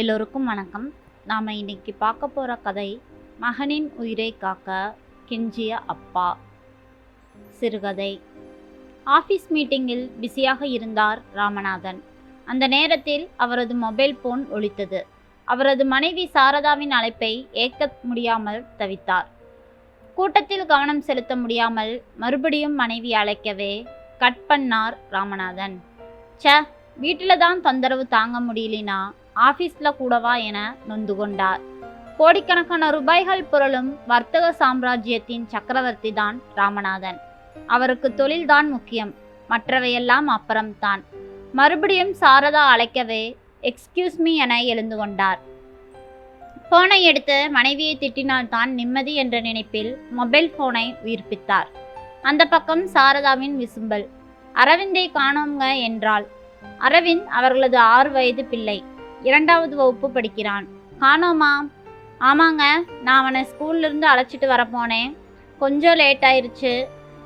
எல்லோருக்கும் வணக்கம். நாம் இன்னைக்கு பார்க்க போகிற கதை மகனின் உயிரை காக்க கெஞ்சிய அப்பா. சிறுகதை. ஆஃபீஸ் மீட்டிங்கில் பிஸியாக இருந்தார் ராமநாதன். அந்த நேரத்தில் அவரது மொபைல் போன் ஒழித்தது அவரது மனைவி சாரதாவின் அழைப்பை ஏற்க முடியாமல் தவித்தார். கூட்டத்தில் கவனம் செலுத்த முடியாமல் மறுபடியும் மனைவி அழைக்கவே கட் பண்ணார் ராமநாதன். ச வீட்டில் தான் தொந்தரவு தாங்க முடியலினா? ஆஃபீஸில் கூடவா என நொந்து கொண்டார். கோடிக்கணக்கான ரூபாய்கள் புரளும் வர்த்தக சாம்ராஜ்யத்தின் சக்கரவர்த்தி தான் ராமநாதன். அவருக்கு தொழில்தான் முக்கியம். மற்றவையெல்லாம் அப்புறம்தான். மறுபடியும் சாரதா அழைக்கவே எக்ஸ்கியூஸ் மீ என எழுந்து கொண்டார். போனை எடுத்து மனைவியை திட்டினால் தான் நிம்மதி என்ற நினைப்பில் மொபைல் போனை உயிர்ப்பித்தார். அந்த பக்கம் சாரதாவின் விசும்பல். அரவிந்தை காணோங்க என்றாள். அரவிந்த் அவர்களது ஆறு வயது பிள்ளை. இரண்டாவது வகுப்பு படிக்கிறான். காணோமா? ஆமாங்க நான் அவனை ஸ்கூல்லேருந்து அழைச்சிட்டு வரப்போனேன் கொஞ்சம் லேட் ஆயிருச்சு.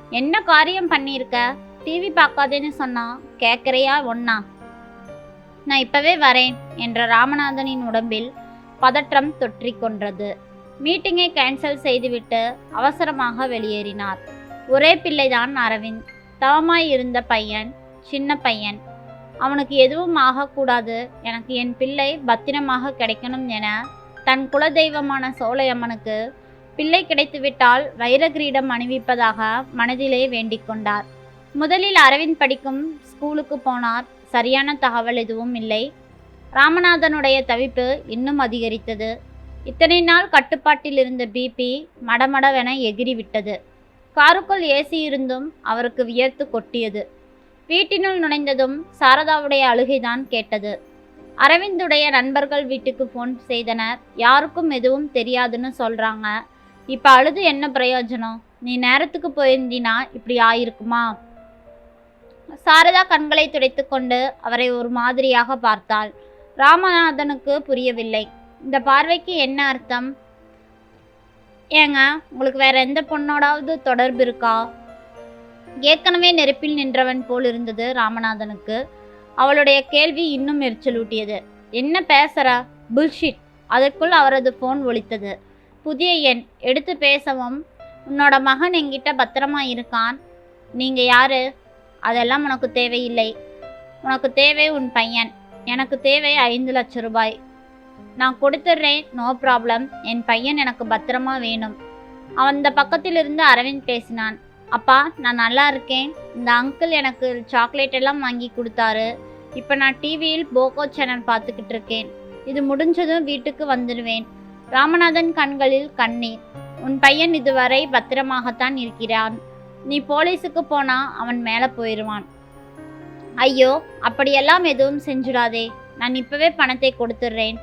என்ன காரியம் பண்ணியிருக்க? டிவி பார்க்காதேன்னு சொன்னான் கேட்குறையா ஒன்னா நான் இப்பவே வரேன் என்ற ராமநாதனின் உடம்பில் பதற்றம் தொற்றிக்கொன்றது மீட்டிங்கை கேன்சல் செய்துவிட்டு அவசரமாக வெளியேறினார். ஒரே பிள்ளைதான் அரவிந்த். தவமாய் இருந்த பையன் சின்ன பையன். அவனுக்கு எதுவும் ஆகக்கூடாது. எனக்கு என் பிள்ளை பத்திரமாக கிடைக்கணும் என தன் குலதெய்வமான சோலையம்மனுக்கு பிள்ளை கிடைத்துவிட்டால் வைரகிரீடம் அணிவிப்பதாக மனதிலே வேண்டிக் கொண்டார். முதலில் அரவிந்த் படிக்கும் ஸ்கூலுக்கு போனார். சரியான தகவல் எதுவும் இல்லை. ராமநாதனுடைய தவிப்பு இன்னும் அதிகரித்தது. இத்தனை நாள் கட்டுப்பாட்டில் இருந்த பிபி மடமடவென எகிறிவிட்டது காருக்குள் ஏசி இருந்தும் அவருக்கு வியர்த்து கொட்டியது. வீட்டினுள் நுழைந்ததும் சாரதாவுடைய அழுகைதான் கேட்டது. அரவிந்துடைய நண்பர்கள் வீட்டுக்கு ஃபோன் செய்தனர். யாருக்கும் எதுவும் தெரியாதுன்னு சொல்கிறாங்க இப்போ அழுது என்ன பிரயோஜனம்? நீ நேரத்துக்கு போயிருந்தினா இப்படி ஆயிருக்குமா? சாரதா கண்களை துடைத்துக்கொண்டு அவரை ஒரு மாதிரியாக பார்த்தாள். ராமநாதனுக்கு புரியவில்லை. இந்த பார்வைக்கு என்ன அர்த்தம்? ஏங்க உங்களுக்கு வேற எந்த பொண்ணோடாவது தொடர்பு இருக்கா? ஏற்கனவே நெருப்பில் நின்றவன் போல் இருந்தது ராமநாதனுக்கு. அவளுடைய கேள்வி இன்னும் எரிச்சலூட்டியது. என்ன பேசுறா? புல்ஷிட் அதற்குள் அவரது ஃபோன் ஒலித்தது. புதிய எண். எடுத்து பேசவும். உன்னோட மகன் என்கிட்ட பத்திரமா இருக்கான். நீங்க யாரு? அதெல்லாம் உனக்கு தேவையில்லை. உனக்கு தேவை உன் பையன். எனக்கு தேவை ஐந்து லட்சம் ரூபாய். நான் கொடுத்துட்றேன். No problem. என் பையன் எனக்கு பத்திரமா வேணும். அந்த பக்கத்திலிருந்து அரவிந்த் பேசினான். அப்பா நான் நல்லா இருக்கேன். இந்த அங்கிள் எனக்கு சாக்லேட் எல்லாம் வாங்கி கொடுத்தாரு. இப்போ நான் டிவியில் போகோ சேனல் பார்த்துக்கிட்டு இருக்கேன். இது முடிஞ்சதும் வீட்டுக்கு வந்துடுவேன் ராமநாதன் கண்களில் கண்ணீர். உன் பையன் இதுவரை பத்திரமாகத்தான் இருக்கிறான். நீ போலீஸுக்கு போனா அவன் மேலே போயிடுவான் ஐயோ அப்படியெல்லாம் எதுவும் செஞ்சிடாதே. நான் இப்போவே பணத்தை கொடுத்துட்றேன்.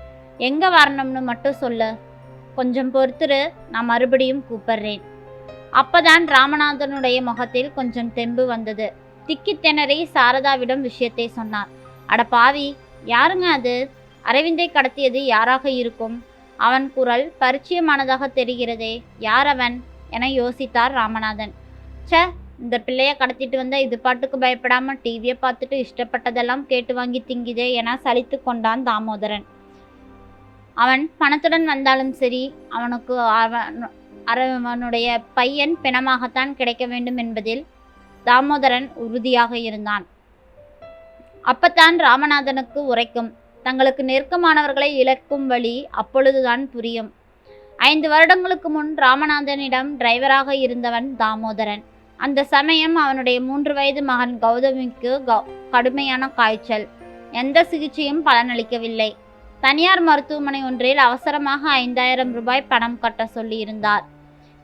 எங்கே வரணும்னு மட்டும் சொல்லு. கொஞ்சம் பொறுத்துரு நான் மறுபடியும் கூப்பிட்றேன். அப்பதான் ராமநாதனுடைய முகத்தில் கொஞ்சம் தெம்பு வந்தது. திக்கி திணறி சாரதாவிடம் விஷயத்தை சொன்னார் அட பாவி யாருங்க அது? அரவிந்தை கடத்தியது யாராக இருக்கும்? அவன் குரல் பரிச்சயமானதாக தெரிகிறதே யார் அவன்? என யோசித்தார் ராமநாதன். ச இந்த பிள்ளைய கடத்திட்டு வந்த இது பாட்டுக்கு பயப்படாம டிவியை பார்த்துட்டு இஷ்டப்பட்டதெல்லாம் கேட்டு வாங்கி திங்குதே என சலித்து கொண்டான் தாமோதரன். அவன் பணத்துடன் வந்தாலும் சரி அவனுக்கு அவன் அவனுடைய பையன் பிணமாகத்தான் கிடைக்க வேண்டும் என்பதில் தாமோதரன் உறுதியாக இருந்தான். அப்பத்தான் ராமநாதனுக்கு உரைக்கும். தங்களுக்கு நெருக்கமானவர்களை இழக்கும் வழி அப்பொழுதுதான் புரியும். ஐந்து வருடங்களுக்கு முன் ராமநாதனிடம் டிரைவராக இருந்தவன் தாமோதரன். அந்த சமயம் அவனுடைய மூன்று வயது மகன் கௌதமிக்கு கடுமையான காய்ச்சல். எந்த சிகிச்சையும் பலனளிக்கவில்லை. தனியார் மருத்துவமனை ஒன்றில் அவசரமாக ஐந்தாயிரம் ரூபாய் பணம் கட்ட சொல்லியிருந்தார்.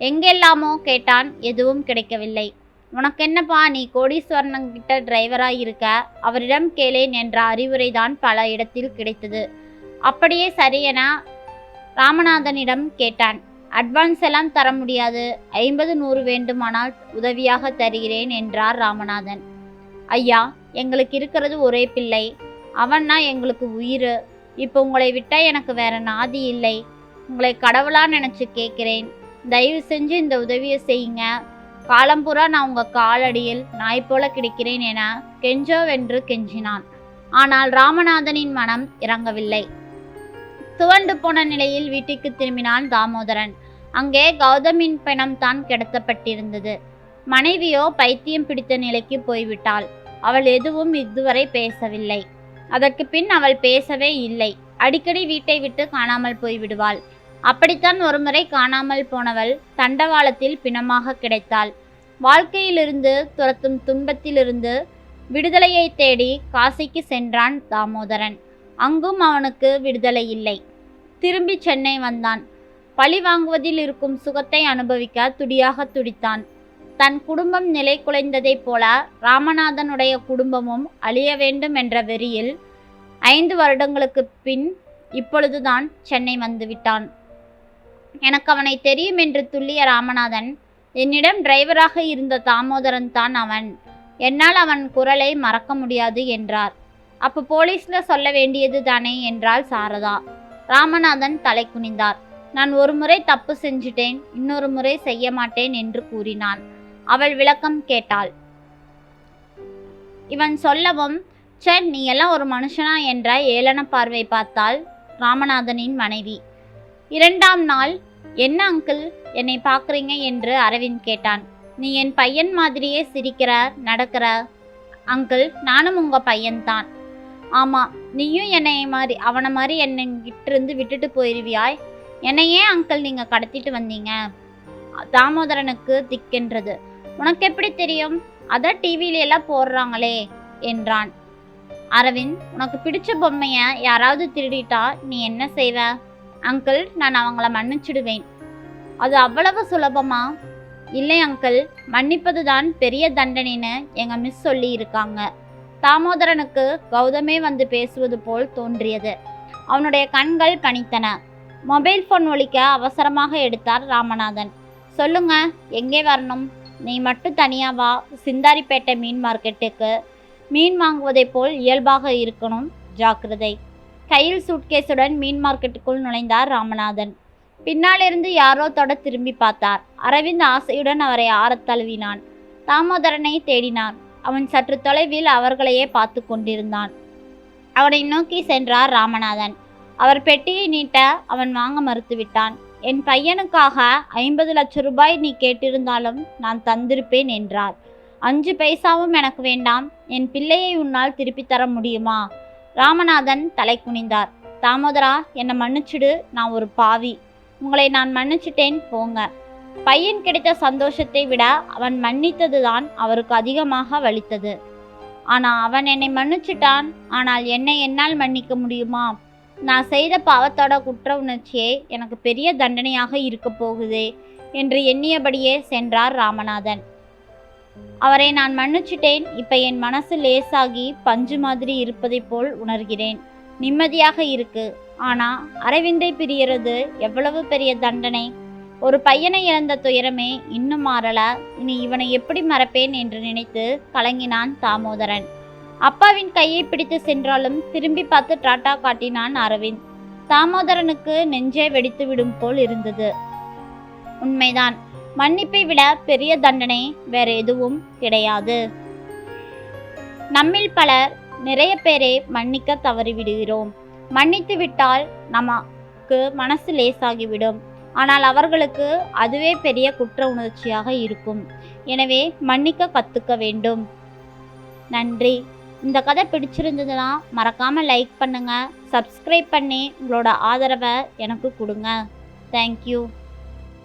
எங்கெல்லாமோ கேட்டான் எதுவும் கிடைக்கவில்லை. உனக்கு என்னப்பா நீ கோடீஸ்வரனங்கிட்ட டிரைவராக இருக்க? அவரிடம் கேளேன் என்ற அறிவுரை தான் பல இடத்தில் கிடைத்தது. அப்படியே சரியென ராமநாதனிடம் கேட்டான். அட்வான்ஸ் எல்லாம் தர முடியாது. ஐம்பது நூறு வேண்டுமானால் உதவியாக தருகிறேன் என்றார் ராமநாதன். ஐயா எங்களுக்கு இருக்கிறது ஒரே பிள்ளை. அவன்னா எங்களுக்கு உயிர். இப்போ உங்களை விட்டால் எனக்கு வேற நாதி இல்லை. உங்களை கடவுளா நினைச்சு கேட்கிறேன். தயவு செஞ்சு இந்த உதவியை செய்யுங்க. காலம்புறா நான் உங்கள் காலடியில் நாய் போல கிடைக்கிறேன் என கெஞ்சோவென்று கெஞ்சினான். ஆனால் ராமநாதனின் மனம் இறங்கவில்லை. துவண்டு போன நிலையில் வீட்டுக்கு திரும்பினான் தாமோதரன். அங்கே கௌதமின் பிணம் தான் கிடத்தப்பட்டிருந்தது. மனைவியோ பைத்தியம் பிடித்த நிலைக்கு போய்விட்டாள். அவள் எதுவும் இதுவரை பேசவில்லை. அதற்கு பின் அவள் பேசவே இல்லை. அடிக்கடி வீட்டை விட்டு காணாமல் போய்விடுவாள். அப்படித்தான் ஒருமுறை காணாமல் போனவள் தண்டவாளத்தில் பிணமாக கிடைத்தாள். வாழ்க்கையிலிருந்து துரத்தும் துன்பத்திலிருந்து விடுதலையை தேடி காசிக்கு சென்றான் தாமோதரன். அங்கும் அவனுக்கு விடுதலை இல்லை. திரும்பி சென்னை வந்தான். பழி வாங்குவதில் இருக்கும் சுகத்தை அனுபவிக்க துடியாக துடித்தான். தன் குடும்பம் நிலை குலைந்ததைப் போல ராமநாதனுடைய குடும்பமும் அழிய வேண்டும் என்ற வெறியில் ஐந்து வருடங்களுக்கு பின் இப்பொழுதுதான் சென்னை வந்துவிட்டான். எனக்கு அவனை தெரியும் என்று துள்ளிய ராமநாதன் என்னிடம் டிரைவராக இருந்த தாமோதரன் தான் அவன். என்னால் அவன் குரலை மறக்க முடியாது என்றார். அப்போ போலீஸ்ல சொல்ல வேண்டியது தானே? என்றாள் சாரதா. ராமநாதன் தலை குனிந்தார். நான் ஒரு முறை தப்பு செஞ்சிட்டேன் இன்னொரு முறை செய்ய மாட்டேன் என்று கூறினான். அவள் விளக்கம் கேட்டாள். இவன் சொல்லவும் சே நீ எல்லாம் ஒரு மனுஷனா என்ற ஏளன பார்வை பார்த்தாள் ராமநாதனின் மனைவி. இரண்டாம் நாள் என்ன அங்கிள் என்னை பார்க்குறீங்க? என்று அரவிந்த் கேட்டான். நீ என் பையன் மாதிரியே சிரிக்கிற நடக்கிற அங்கிள் நானும் உங்கள் பையன்தான். ஆமாம் நீயும் என்னை மாதிரி அவனை மாதிரி என்னை இருந்து விட்டுட்டு போயிருவியாய்? என்னை ஏன் அங்கிள் நீங்கள் கடத்திட்டு வந்தீங்க. தாமோதரனுக்கு திக்கென்றது. உனக்கு எப்படி தெரியும் அதான் டிவியில எல்லாம் போடுறாங்களே என்றான். அரவிந்த் உனக்கு பிடிச்ச பொம்மையை யாராவது திருடிட்டா நீ என்ன செய்வ? அங்கிள் நான் அவங்கள மன்னிச்சிடுவேன். அது அவ்வளவு சுலபமா? இல்லை அங்கிள் மன்னிப்பது தான் பெரிய தண்டனைன்னு எங்கள் மிஸ் சொல்லி இருக்காங்க. தாமோதரனுக்கு கௌதமே வந்து பேசுவது போல் தோன்றியது. அவனுடைய கண்கள் பணித்தன. மொபைல் ஃபோன் ஒழிக்க அவசரமாக எடுத்தார் ராமநாதன். சொல்லுங்க எங்கே வரணும்? நீ மட்டும் தனியாக வா. சிந்தாரிப்பேட்டை மீன் மார்க்கெட்டுக்கு மீன் வாங்குவதைப் போல் இயல்பாக இருக்கணும். ஜாக்கிரதை. கையில் சூட்கேஸுடன் மீன் மார்க்கெட்டுக்குள் நுழைந்தார் ராமநாதன். பின்னாலிருந்து யாரோ தொட திரும்பி பார்த்தார். அரவிந்த் ஆசையுடன் அவரை ஆறத் தழுவினான். தாமோதரனை தேடினான். அவன் சற்று தொலைவில் அவர்களையே பார்த்து கொண்டிருந்தான். அவனை நோக்கி சென்றார் ராமநாதன். அவர் பெட்டியை நீட்ட அவன் வாங்க மறுத்துவிட்டான். என் பையனுக்காக ஐம்பது லட்சம் ரூபாய் நீ கேட்டிருந்தாலும் நான் தந்திருப்பேன் என்றார். அஞ்சு பைசாவும் எனக்கு வேண்டாம். என் பிள்ளையை உன்னால் திருப்பித் தர முடியுமா? ராமநாதன் தலை குனிந்தார். தாமோதரா என்னை மன்னிச்சிடு நான் ஒரு பாவி. உங்களை நான் மன்னிச்சிட்டேன் போங்க. பையன் கிடைத்த சந்தோஷத்தை விட அவன் மன்னித்ததுதான் அவருக்கு அதிகமாக வலித்தது. ஆனால் அவன் என்னை மன்னிச்சிட்டான். ஆனால் என்னை என்னால் மன்னிக்க முடியுமா? நான் செய்த பாவத்தோட குற்ற உணர்ச்சியே எனக்கு பெரிய தண்டனையாக இருக்க போகுதே என்று எண்ணியபடியே சென்றார் ராமநாதன். அவரை நான் மன்னிச்சிட்டேன். இப்ப என் மனசு லேசாகி பஞ்சு மாதிரி இருப்பதைப் போல் உணர்கிறேன். நிம்மதியாக இருக்கு. ஆனா அரவிந்தை பிரியறது எவ்வளவு பெரிய தண்டனை? ஒரு பையனை இழந்த துயரமே இன்னும் மாறல. இனி இவனை எப்படி மறப்பேன் என்று நினைத்து கலங்கினான் தாமோதரன். அப்பாவின் கையை பிடித்து சென்றாலும் திரும்பி பார்த்து டாட்டா காட்டினான் அரவிந்த். தாமோதரனுக்கு நெஞ்சே வெடித்து விடும் போல் இருந்தது. உண்மைதான். மன்னிப்பை விட பெரிய தண்டனை வேற எதுவும் கிடையாது. நம்மில் பலர் நிறைய பேரை மன்னிக்க தவறிவிடுகிறோம். மன்னித்து விட்டால் நமக்கு மனசு லேசாகிவிடும். ஆனால் அவர்களுக்கு அதுவே பெரிய குற்ற உணர்ச்சியாக இருக்கும். எனவே மன்னிக்க கற்றுக்க வேண்டும். நன்றி. இந்த கதை பிடிச்சிருந்ததுன்னா மறக்காமல் லைக் பண்ணுங்கள் சப்ஸ்கிரைப் பண்ணி உங்களோட ஆதரவை எனக்கு கொடுங்க. தேங்க்யூ